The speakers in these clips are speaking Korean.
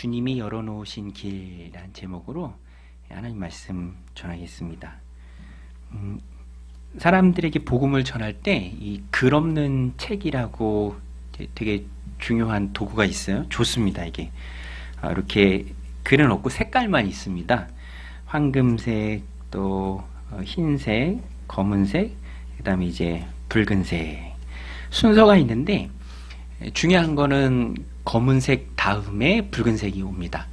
주님이 열어놓으신 길이란 제목으로 하나님 말씀 전하겠습니다. 음, 사람들에게 복음을 전할 때 이 글 없는 책이라고 되게 중요한 도구가 있어요. 좋습니다, 이게. 아, 이렇게 글은 없고 색깔만 있습니다. 황금색, 또 어, 흰색, 검은색, 그다음에 이제 붉은색 순서가 있는데 중요한 거는 검은색 다음에 붉은색이 옵니다.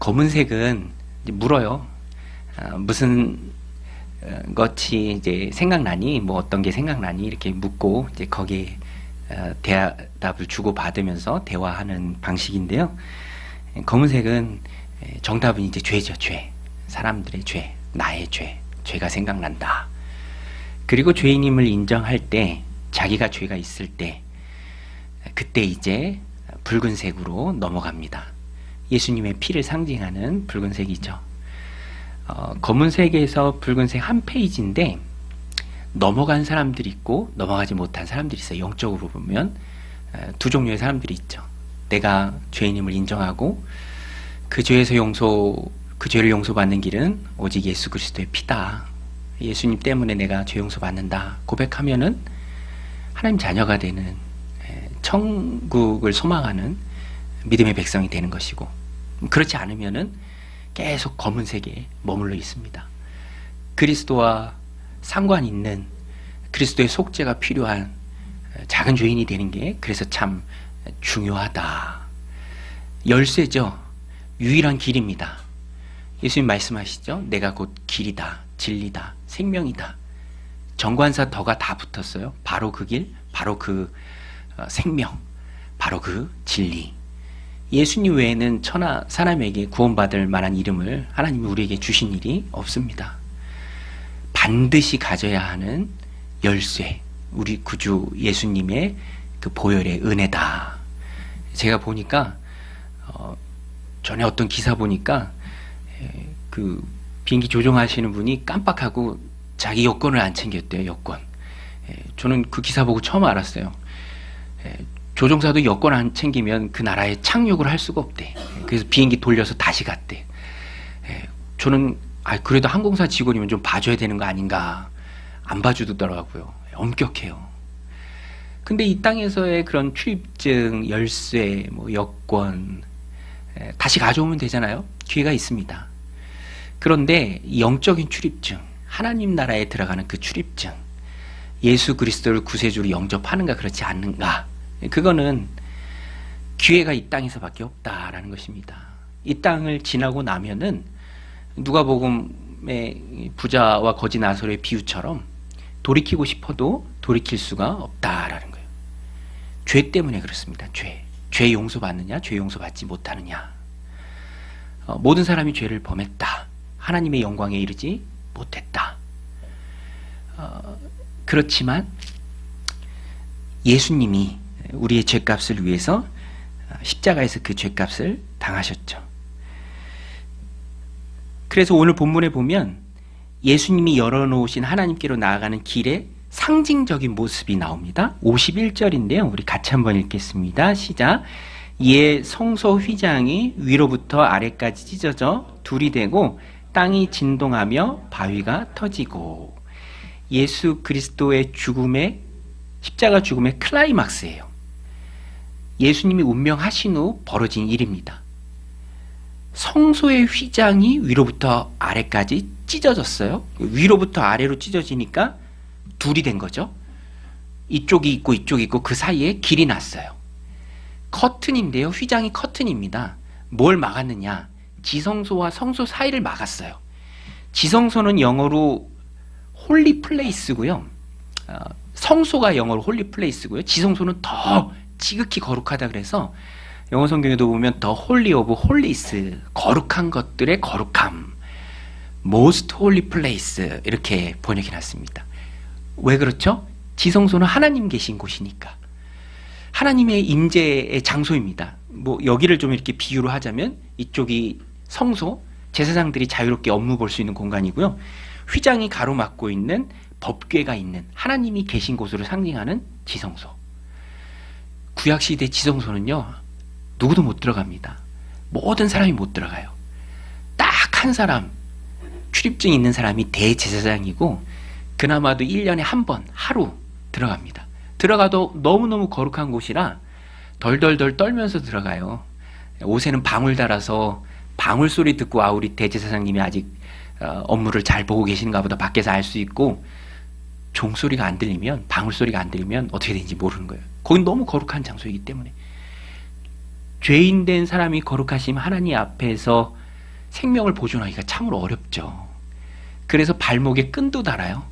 검은색은 물어요. 아, 무슨 어, 것이 이제 생각나니 뭐 어떤 게 생각나니 이렇게 묻고 이제 거기에 어, 대답을 주고 받으면서 대화하는 방식인데요. 검은색은 에, 정답은 이제 죄죠, 죄. 사람들의 죄, 나의 죄, 죄가 생각난다. 그리고 죄인임을 인정할 때, 자기가 죄가 있을 때, 그때 이제 붉은색으로 넘어갑니다. 예수님의 피를 상징하는 붉은색이죠. 어, 검은색에서 붉은색 한 페이지인데 넘어간 사람들이 있고 넘어가지 못한 사람들이 있어요. 영적으로 보면 어, 두 종류의 사람들이 있죠. 내가 죄인임을 인정하고 그 죄에서 용서 그 죄를 용서받는 길은 오직 예수 그리스도의 피다. 예수님 때문에 내가 죄 용서받는다. 고백하면은 하나님 자녀가 되는 에, 천국을 소망하는 믿음의 백성이 되는 것이고 그렇지 않으면은 계속 검은색에 머물러 있습니다. 그리스도와 상관 있는 그리스도의 속죄가 필요한 작은 죄인이 되는 게 그래서 참 중요하다. 열쇠죠. 유일한 길입니다. 예수님 말씀하시죠. 내가 곧 길이다, 진리다, 생명이다. 정관사 더가 다 붙었어요. 바로 그 길, 바로 그 어, 생명, 바로 그 진리. 예수님 외에는 천하 사람에게 구원받을 만한 이름을 하나님이 우리에게 주신 일이 없습니다. 반드시 가져야 하는 열쇠, 우리 구주 예수님의 그 보혈의 은혜다. 제가 보니까 어, 전에 어떤 기사 보니까 에, 그 비행기 조종하시는 분이 깜빡하고 자기 여권을 안 챙겼대요. 여권. 에, 저는 그 기사 보고 처음 알았어요. 에, 조종사도 여권 안 챙기면 그 나라에 착륙을 할 수가 없대. 그래서 비행기 돌려서 다시 갔대. 에, 저는 아 그래도 항공사 직원이면 좀 봐줘야 되는 거 아닌가 안 봐주더라고요. 엄격해요. 근데 이 땅에서의 그런 출입증, 열쇠, 뭐 여권 에, 다시 가져오면 되잖아요. 기회가 있습니다. 그런데 이 영적인 출입증, 하나님 나라에 들어가는 그 출입증, 예수 그리스도를 구세주로 영접하는가 그렇지 않는가, 그거는 기회가 이 땅에서밖에 없다라는 것입니다. 이 땅을 지나고 나면은 누가복음의 부자와 거지 나설의 비유처럼 돌이키고 싶어도 돌이킬 수가 없다라는 거예요. 죄 때문에 그렇습니다. 죄. 죄 용서받느냐, 죄 용서받지 못하느냐. 어, 모든 사람이 죄를 범했다. 하나님의 영광에 이르지 못했다. 어, 그렇지만 예수님이 우리의 죄값을 위해서 십자가에서 그 죄값을 당하셨죠. 그래서 오늘 본문에 보면 예수님이 열어놓으신 하나님께로 나아가는 길의 상징적인 모습이 나옵니다. 51절인데요. 우리 같이 한번 읽겠습니다. 시작. 이에 성소 휘장이 위로부터 아래까지 찢어져 둘이 되고 땅이 진동하며 바위가 터지고 예수 그리스도의 죽음의 십자가 죽음의 클라이막스예요. 예수님이 운명하신 후 벌어진 일입니다. 성소의 휘장이 위로부터 아래까지 찢어졌어요. 위로부터 아래로 찢어지니까 둘이 된 거죠. 이쪽이 있고 이쪽이 있고 그 사이에 길이 났어요. 커튼인데요. 휘장이 커튼입니다. 뭘 막았느냐? 지성소와 성소 사이를 막았어요. 지성소는 영어로 홀리 플레이스고요. 어, 성소가 영어로 홀리 플레이스고요. 지성소는 더 지극히 거룩하다 그래서 영어 성경에도 보면 더 홀리 오브 홀리스 거룩한 것들의 거룩함 most holy place 이렇게 번역해 놨습니다. 왜 그렇죠? 지성소는 하나님 계신 곳이니까 하나님의 임재의 장소입니다. 뭐 여기를 좀 이렇게 비유로 하자면 이쪽이 성소 제사장들이 자유롭게 업무 볼 수 있는 공간이고요. 휘장이 가로막고 있는 법궤가 있는 하나님이 계신 곳으로 상징하는 지성소. 구약 시대 지성소는요. 누구도 못 들어갑니다. 모든 사람이 못 들어가요. 딱 한 사람 출입증 있는 사람이 대제사장이고 그나마도 1년에 한 번 하루 들어갑니다. 들어가도 너무너무 거룩한 곳이라 덜덜덜 떨면서 들어가요. 옷에는 방울 달아서 방울 소리 듣고 아 우리 대제사장님이 아직 어, 업무를 잘 보고 계신가 보다 밖에서 알 수 있고 종소리가 안 들리면 방울 소리가 안 들리면 어떻게 되는지 모르는 거예요. 거긴 너무 거룩한 장소이기 때문에 죄인 된 사람이 거룩하심 하나님 앞에서 생명을 보존하기가 참으로 어렵죠. 그래서 발목에 끈도 달아요.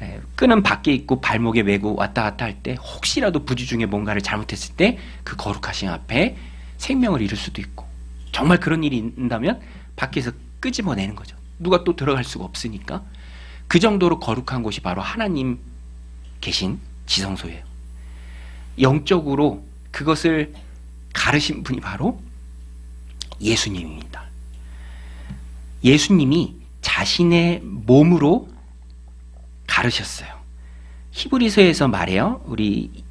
에, 끈은 밖에 있고 발목에 메고 왔다 갔다 할 때 혹시라도 부지 중에 뭔가를 잘못했을 때 그 거룩하신 앞에 생명을 잃을 수도 있고 정말 그런 일이 있다면 밖에서 끄집어내는 거죠. 누가 또 들어갈 수가 없으니까 그 정도로 거룩한 곳이 바로 하나님 계신 지성소예요. 영적으로 그것을 가르신 분이 바로 예수님입니다. 예수님이 자신의 몸으로 가르셨어요. 히브리서에서 말해요. 우리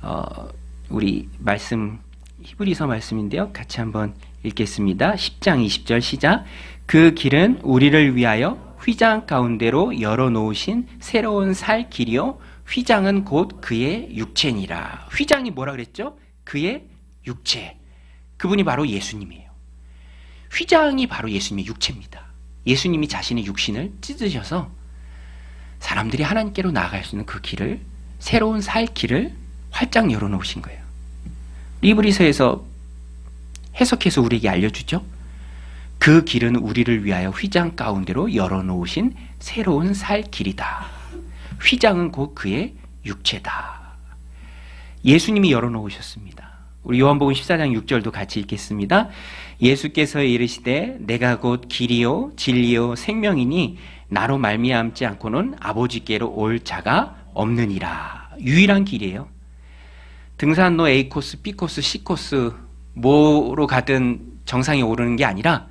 어, 우리 말씀 히브리서 말씀인데요. 같이 한번 읽겠습니다. 10장 20절 시작. 그 길은 우리를 위하여 휘장 가운데로 열어 놓으신 새로운 살 길이요 휘장은 곧 그의 육체니라. 휘장이 뭐라 그랬죠? 그의 육체. 그분이 바로 예수님이에요. 휘장이 바로 예수님의 육체입니다. 예수님이 자신의 육신을 찢으셔서 사람들이 하나님께로 나아갈 수 있는 그 길을 새로운 살 길을 활짝 열어 놓으신 거예요. 리브리서에서 해석해서 우리에게 알려주죠. 그 길은 우리를 위하여 휘장 가운데로 열어 놓으신 새로운 살 길이다. 휘장은 곧 그의 육체다. 예수님이 열어 놓으셨습니다. 우리 요한복음 14장 6절도 같이 읽겠습니다. 예수께서 이르시되 내가 곧 길이요 진리요 생명이니 나로 말미암지 않고는 아버지께로 올 자가 없느니라. 유일한 길이에요. 등산로 A 코스, B 코스, C 코스 뭐로 가든 정상에 오르는 게 아니라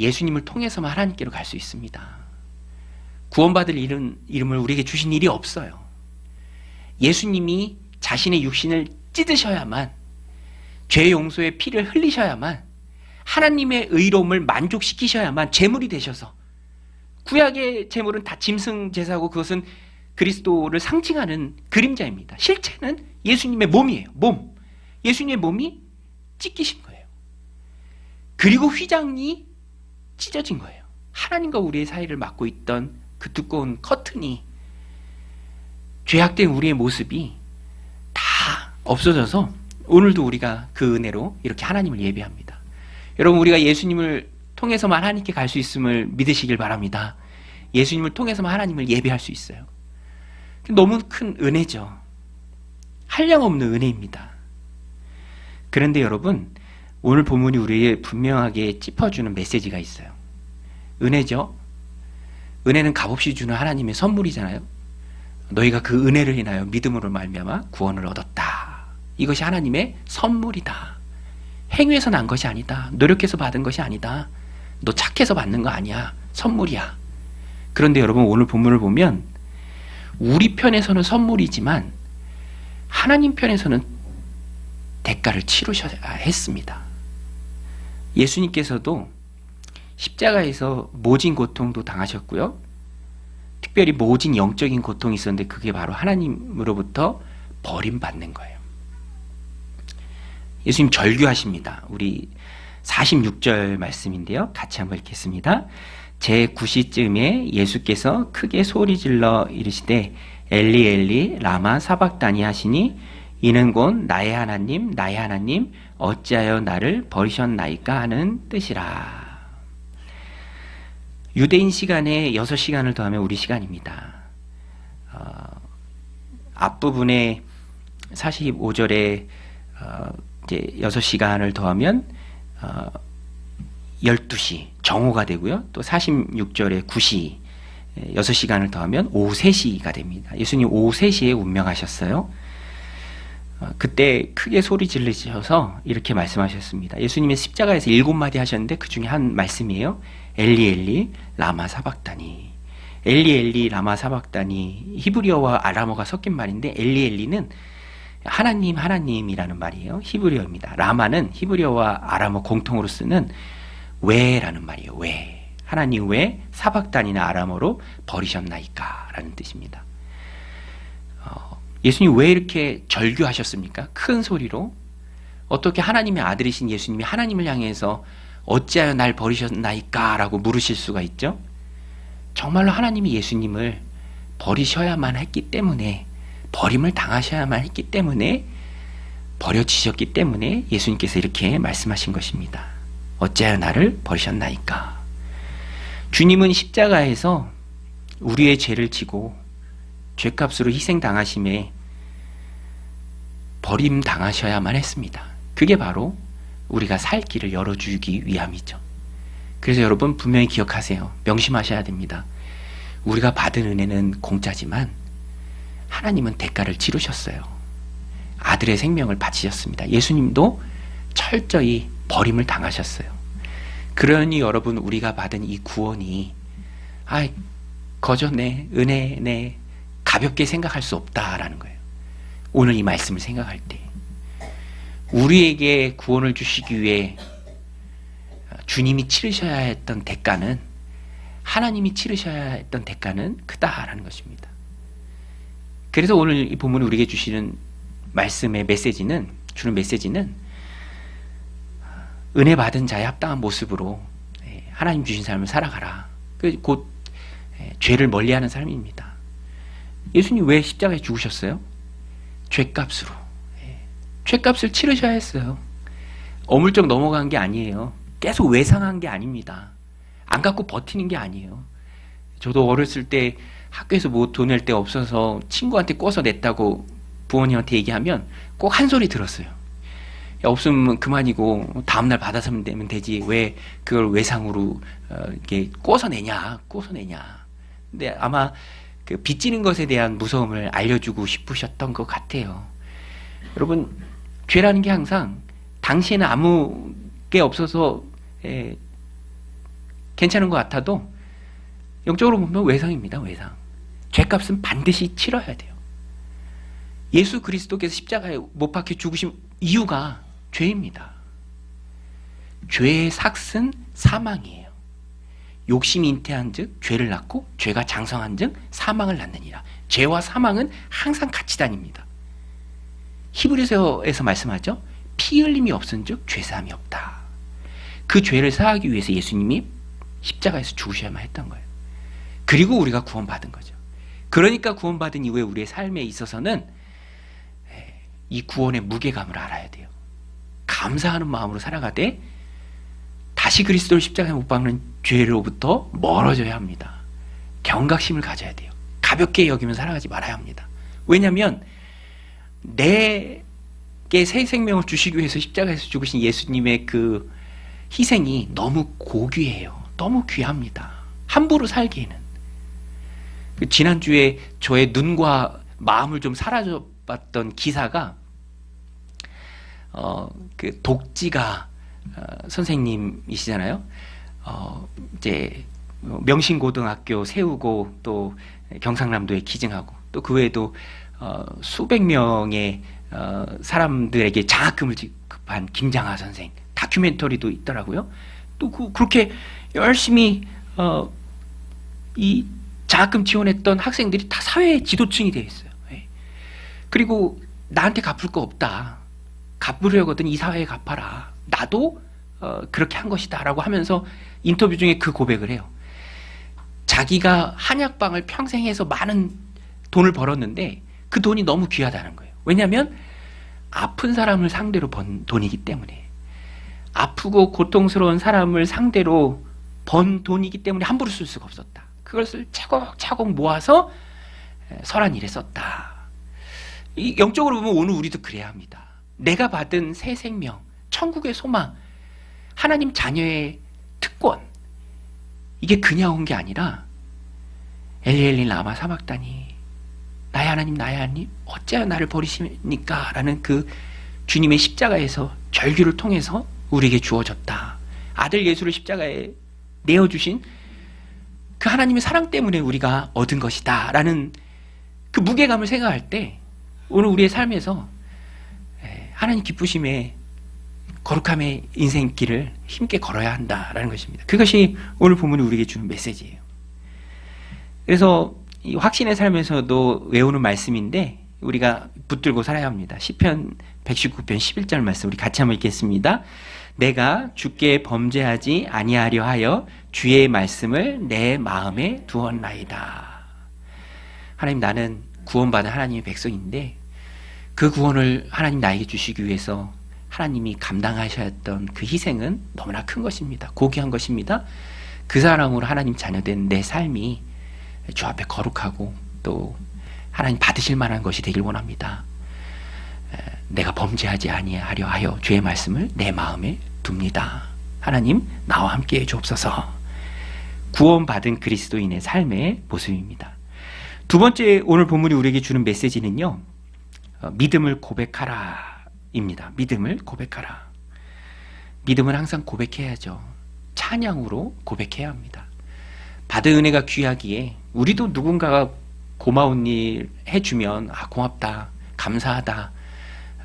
예수님을 통해서만 하나님께로 갈 수 있습니다. 구원받을 이름, 이름을 우리에게 주신 일이 없어요. 예수님이 자신의 육신을 찢으셔야만 죄 용서의 피를 흘리셔야만 하나님의 의로움을 만족시키셔야만 제물이 되셔서 구약의 제물은 다 짐승 제사고 그것은 그리스도를 상징하는 그림자입니다. 실체는 예수님의 몸이에요. 몸. 예수님의 몸이 찢기신 거예요. 그리고 휘장이 찢어진 거예요. 하나님과 우리의 사이를 막고 있던 그 두꺼운 커튼이 죄악된 우리의 모습이 다 없어져서 오늘도 우리가 그 은혜로 이렇게 하나님을 예배합니다. 여러분 우리가 예수님을 통해서만 하나님께 갈 수 있음을 믿으시길 바랍니다. 예수님을 통해서만 하나님을 예배할 수 있어요. 너무 큰 은혜죠. 한량없는 은혜입니다. 그런데 여러분 오늘 본문이 우리에 분명하게 짚어주는 메시지가 있어요. 은혜죠. 은혜는 값없이 주는 하나님의 선물이잖아요. 너희가 그 은혜를 인하여 믿음으로 말미암아 구원을 얻었다. 이것이 하나님의 선물이다. 행위에서 난 것이 아니다. 노력해서 받은 것이 아니다. 너 착해서 받는 거 아니야. 선물이야. 그런데 여러분 오늘 본문을 보면 우리 편에서는 선물이지만 하나님 편에서는 대가를 치르셔야 했습니다. 예수님께서도 십자가에서 모진 고통도 당하셨고요. 특별히 모진 영적인 고통이 있었는데 그게 바로 하나님으로부터 버림받는 거예요. 예수님 절규하십니다. 우리 46절 말씀인데요. 같이 한번 읽겠습니다. 제 9시쯤에 예수께서 크게 소리 질러 이르시되 엘리 엘리 라마 사박다니 하시니 이는 곧 나의 하나님 나의 하나님 어찌하여 나를 버리셨나이까 하는 뜻이라. 유대인 시간에 6시간을 더하면 우리 시간입니다. 어, 앞부분에 45절에 어, 이제 6시간을 더하면 어, 12시 정오가 되고요. 또 46절에 9시 6시간을 더하면 오후 3시가 됩니다. 예수님 오후 3시에 운명하셨어요. 어, 그때 크게 소리 지르셔서 이렇게 말씀하셨습니다. 예수님의 십자가에서 일곱 마디 하셨는데 그 중에 한 말씀이에요. 엘리 엘리 라마 사박다니. 엘리 엘리 라마 사박다니 히브리어와 아람어가 섞인 말인데 엘리 엘리는 하나님 하나님이라는 말이에요. 히브리어입니다. 라마는 히브리어와 아람어 공통으로 쓰는 왜라는 말이에요. 왜 하나님 왜 사박단이나 아람어로 버리셨나이까라는 뜻입니다. 어, 예수님 왜 이렇게 절규하셨습니까? 큰 소리로 어떻게 하나님의 아들이신 예수님이 하나님을 향해서 어찌하여 날 버리셨나이까라고 물으실 수가 있죠? 정말로 하나님이 예수님을 버리셔야만 했기 때문에 버림을 당하셔야만 했기 때문에 버려지셨기 때문에 예수님께서 이렇게 말씀하신 것입니다. 어찌하여 나를 버리셨나이까? 주님은 십자가에서 우리의 죄를 지고 죄값으로 희생당하심에 버림 당하셔야만 했습니다. 그게 바로 우리가 살 길을 열어주기 위함이죠. 그래서 여러분 분명히 기억하세요. 명심하셔야 됩니다. 우리가 받은 은혜는 공짜지만 하나님은 대가를 치르셨어요. 아들의 생명을 바치셨습니다. 예수님도 철저히 버림을 당하셨어요. 그러니 여러분 우리가 받은 이 구원이 아 거저네 은혜네 가볍게 생각할 수 없다라는 거예요. 오늘 이 말씀을 생각할 때 우리에게 구원을 주시기 위해 주님이 치르셔야 했던 대가는 하나님이 치르셔야 했던 대가는 크다라는 것입니다. 그래서 오늘 이 본문이 우리에게 주시는 말씀의 메시지는 주는 메시지는 은혜 받은 자의 합당한 모습으로 예, 하나님 주신 삶을 살아가라. 그곧 예, 죄를 멀리하는 삶입니다. 예수님 왜 십자가에 죽으셨어요? 죄값으로. 예, 죄값을 치르셔야 했어요. 어물쩍 넘어간 게 아니에요. 계속 외상한 게 아닙니다. 안 갖고 버티는 게 아니에요. 저도 어렸을 때 학교에서 뭐 돈 낼 데 없어서 친구한테 꿔서 냈다고 부모님한테 얘기하면 꼭 한 소리 들었어요. 야, 없으면 그만이고 다음날 받아서 내면 되지 왜 그걸 외상으로 어, 이렇게 꿔서 내냐 꿔서 내냐. 근데 아마 그 빚지는 것에 대한 무서움을 알려주고 싶으셨던 것 같아요. 여러분 죄라는 게 항상 당시에는 아무 게 없어서 예, 괜찮은 것 같아도 영적으로 보면 외상입니다. 외상. 죄값은 반드시 치러야 돼요. 예수 그리스도께서 십자가에 못 박혀 죽으신 이유가 죄입니다. 죄의 삭은 사망이에요. 욕심이 잉태한즉 죄를 낳고 죄가 장성한즉 사망을 낳느니라. 죄와 사망은 항상 같이 다닙니다. 히브리서에서 말씀하죠. 피 흘림이 없은즉 죄사함이 없다. 그 죄를 사하기 위해서 예수님이 십자가에서 죽으셔야만 했던 거예요. 그리고 우리가 구원받은 거죠. 그러니까 구원받은 이후에 우리의 삶에 있어서는 이 구원의 무게감을 알아야 돼요. 감사하는 마음으로 살아가되 다시 그리스도를 십자가에 못 박는 죄로부터 멀어져야 합니다. 경각심을 가져야 돼요. 가볍게 여기면 살아가지 말아야 합니다. 왜냐하면 내게 새 생명을 주시기 위해서 십자가에서 죽으신 예수님의 그 희생이 너무 고귀해요. 너무 귀합니다. 함부로 살기에는. 그 지난주에 저의 눈과 마음을 좀 사라져 봤던 기사가 어, 그 독지가 어, 선생님이시잖아요. 어, 이제 명신고등학교 세우고 또 경상남도에 기증하고 또 그 외에도 어, 수백 명의 어, 사람들에게 장학금을 지급한 김장하 선생 다큐멘터리도 있더라고요. 또 그, 그렇게 열심히 어, 이 장학금 지원했던 학생들이 다 사회 지도층이 되어 있어요. 예. 그리고 나한테 갚을 거 없다. 갚으려거든 이 사회에 갚아라. 나도 어, 그렇게 한 것이다라고 하면서 인터뷰 중에 그 고백을 해요. 자기가 한약방을 평생 해서 많은 돈을 벌었는데 그 돈이 너무 귀하다는 거예요. 왜냐하면 아픈 사람을 상대로 번 돈이기 때문에 아프고 고통스러운 사람을 상대로 번 돈이기 때문에 함부로 쓸 수가 없었다. 그것을 차곡차곡 모아서 설한 일에 썼다. 이 영적으로 보면 오늘 우리도 그래야 합니다. 내가 받은 새 생명, 천국의 소망, 하나님 자녀의 특권, 이게 그냥 온 게 아니라 엘리엘리 라마 사막다니 나의 하나님 나의 하나님 어찌하여 나를 버리십니까? 라는 그 주님의 십자가에서 절규를 통해서 우리에게 주어졌다. 아들 예수를 십자가에 내어주신 그 하나님의 사랑 때문에 우리가 얻은 것이다. 라는 그 무게감을 생각할 때 오늘 우리의 삶에서 하나님 기쁘심에 거룩함의 인생길을 힘께 걸어야 한다라는 것입니다. 그것이 오늘 본문이 우리에게 주는 메시지예요. 그래서 이 확신의 삶에서도 외우는 말씀인데 우리가 붙들고 살아야 합니다. 시편 119편 11절 말씀 우리 같이 한번 읽겠습니다. 내가 주께 범죄하지 아니하려 하여 주의 말씀을 내 마음에 두었나이다. 하나님 나는 구원받은 하나님의 백성인데 그 구원을 하나님 나에게 주시기 위해서 하나님이 감당하셔야 했던 그 희생은 너무나 큰 것입니다. 고귀한 것입니다. 그 사람으로 하나님 자녀된 내 삶이 주 앞에 거룩하고 또 하나님 받으실 만한 것이 되길 원합니다. 내가 범죄하지 아니하려 하여 주의 말씀을 내 마음에 둡니다. 하나님 나와 함께 해 주옵소서. 구원받은 그리스도인의 삶의 모습입니다. 두 번째 오늘 본문이 우리에게 주는 메시지는요. 어, 믿음을 고백하라 입니다. 믿음을 고백하라. 믿음은 항상 고백해야죠. 찬양으로 고백해야 합니다. 받은 은혜가 귀하기에 우리도 누군가가 고마운 일 해주면 아 고맙다 감사하다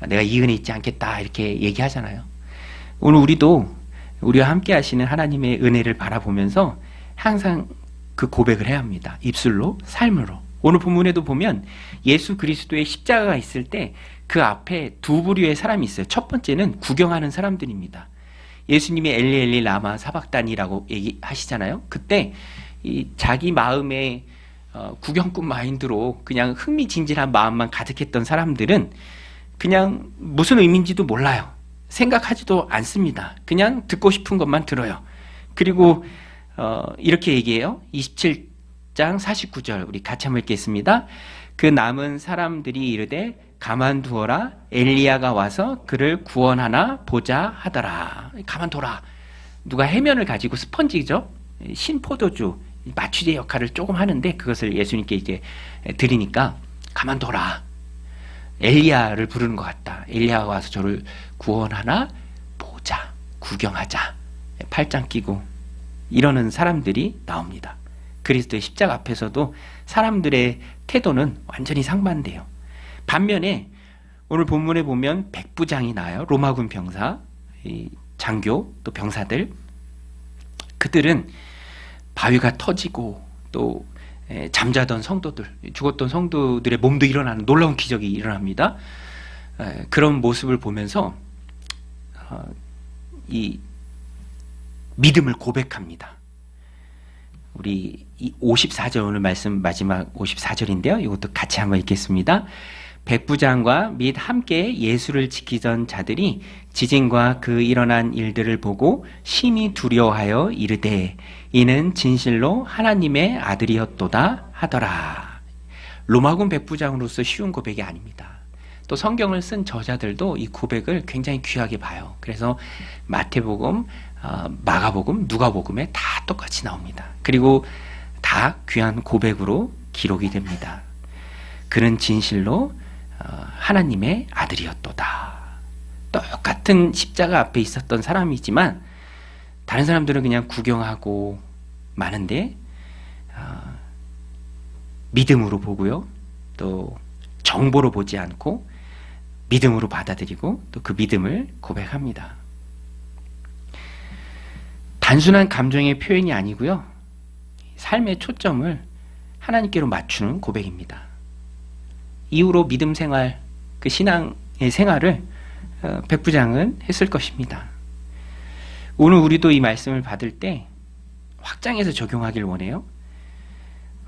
내가 이 은혜 잊지 않겠다 이렇게 얘기하잖아요. 오늘 우리도 우리와 함께 하시는 하나님의 은혜를 바라보면서 항상 그 고백을 해야 합니다. 입술로 삶으로. 오늘 본문에도 보면 예수 그리스도의 십자가가 있을 때 그 앞에 두 부류의 사람이 있어요. 첫 번째는 구경하는 사람들입니다. 예수님이 엘리 엘리 라마 사박단이라고 얘기하시잖아요. 그때 이 자기 마음에 어, 구경꾼 마인드로 그냥 흥미진진한 마음만 가득했던 사람들은 그냥 무슨 의미인지도 몰라요. 생각하지도 않습니다. 그냥 듣고 싶은 것만 들어요. 그리고 어, 이렇게 얘기해요. 27장 49절 우리 같이 한번 읽겠습니다. 그 남은 사람들이 이르되 가만두어라 엘리야가 와서 그를 구원하나 보자 하더라. 가만둬라. 누가 해면을 가지고 스펀지죠. 신포도주 마취제 역할을 조금 하는데 그것을 예수님께 이제 드리니까 가만둬라. 엘리야를 부르는 것 같다. 엘리야가 와서 저를 구원하나 보자. 구경하자. 팔짱 끼고 이러는 사람들이 나옵니다. 그리스도의 십자가 앞에서도 사람들의 태도는 완전히 상반돼요. 반면에 오늘 본문에 보면 백부장이 나요. 로마군 병사, 장교, 또 병사들. 그들은 바위가 터지고 또 잠자던 성도들, 죽었던 성도들의 몸도 일어나는 놀라운 기적이 일어납니다. 그런 모습을 보면서 어, 이 믿음을 고백합니다. 우리 54절 오늘 말씀 마지막 54절인데요. 이것도 같이 한번 읽겠습니다. 백부장과 및 함께 예수를 지키던 자들이 지진과 그 일어난 일들을 보고 심히 두려워하여 이르되 이는 진실로 하나님의 아들이었도다 하더라. 로마군 백부장으로서 쉬운 고백이 아닙니다. 또 성경을 쓴 저자들도 이 고백을 굉장히 귀하게 봐요. 그래서 마태복음, 어, 마가복음, 누가복음에 다 똑같이 나옵니다. 그리고 다 귀한 고백으로 기록이 됩니다. 그는 진실로 어, 하나님의 아들이었도다. 똑같은 십자가 앞에 있었던 사람이지만 다른 사람들은 그냥 구경하고 많은데 어, 믿음으로 보고요. 또 정보로 보지 않고 믿음으로 받아들이고 또 그 믿음을 고백합니다. 단순한 감정의 표현이 아니고요. 삶의 초점을 하나님께로 맞추는 고백입니다. 이후로 믿음 생활, 그 신앙의 생활을 어, 백부장은 했을 것입니다. 오늘 우리도 이 말씀을 받을 때 확장해서 적용하길 원해요.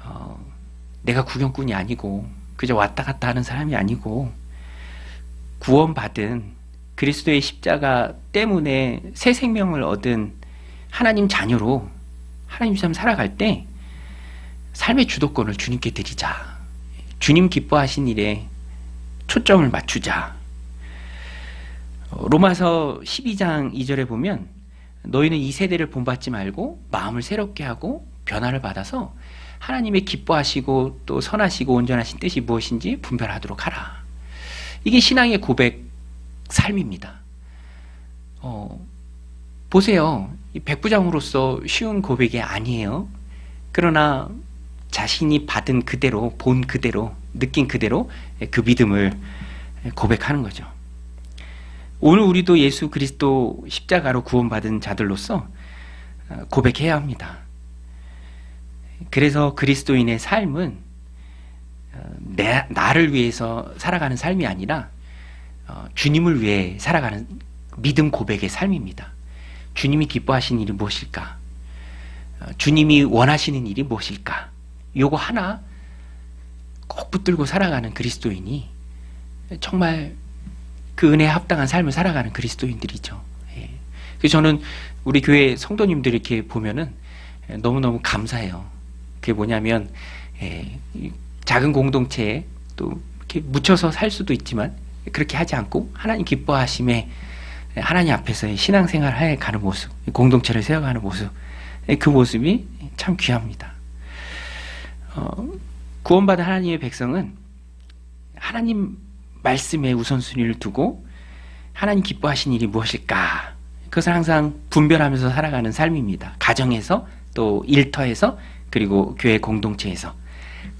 어, 내가 구경꾼이 아니고 그저 왔다 갔다 하는 사람이 아니고 구원받은 그리스도의 십자가 때문에 새 생명을 얻은 하나님 자녀로 하나님처럼 살아갈 때 삶의 주도권을 주님께 드리자. 주님 기뻐하신 일에 초점을 맞추자. 로마서 12장 2절에 보면 너희는 이 세대를 본받지 말고 마음을 새롭게 하고 변화를 받아서 하나님의 기뻐하시고 또 선하시고 온전하신 뜻이 무엇인지 분별하도록 하라. 이게 신앙의 고백 삶입니다. 어, 보세요. 백부장으로서 쉬운 고백이 아니에요. 그러나 자신이 받은 그대로, 본 그대로, 느낀 그대로 그 믿음을 고백하는 거죠. 오늘 우리도 예수 그리스도 십자가로 구원받은 자들로서 어, 고백해야 합니다. 그래서 그리스도인의 삶은 어, 내, 나를 위해서 살아가는 삶이 아니라 어, 주님을 위해 살아가는 믿음 고백의 삶입니다. 주님이 기뻐하시는 일이 무엇일까? 어, 주님이 원하시는 일이 무엇일까? 요거 하나 꼭 붙들고 살아가는 그리스도인이 정말 그 은혜에 합당한 삶을 살아가는 그리스도인들이죠. 예. 그래서 저는 우리 교회 성도님들 이렇게 보면은 너무너무 감사해요. 그게 뭐냐면 예, 이 작은 공동체에 또 이렇게 묻혀서 살 수도 있지만 그렇게 하지 않고 하나님 기뻐하심에 하나님 앞에서의 신앙생활을 해 가는 모습, 공동체를 세워가는 모습, 예, 그 모습이 참 귀합니다. 어, 구원받은 하나님의 백성은 하나님 말씀에 우선순위를 두고 하나님 기뻐하신 일이 무엇일까? 그것을 항상 분별하면서 살아가는 삶입니다. 가정에서 또 일터에서 그리고 교회 공동체에서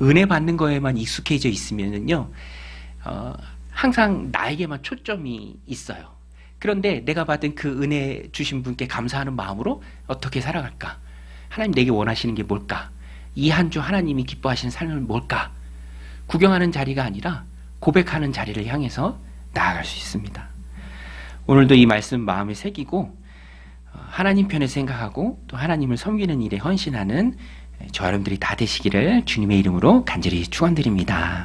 은혜 받는 거에만 익숙해져 있으면은요, 어, 항상 나에게만 초점이 있어요. 그런데 내가 받은 그 은혜 주신 분께 감사하는 마음으로 어떻게 살아갈까? 하나님 내게 원하시는 게 뭘까? 이 한 주 하나님이 기뻐하시는 삶은 뭘까? 구경하는 자리가 아니라 고백하는 자리를 향해서 나아갈 수 있습니다. 오늘도 이 말씀 마음에 새기고 어, 하나님 편에 생각하고 또 하나님을 섬기는 일에 헌신하는 저 여러분들이 다 되시기를 주님의 이름으로 간절히 축원드립니다.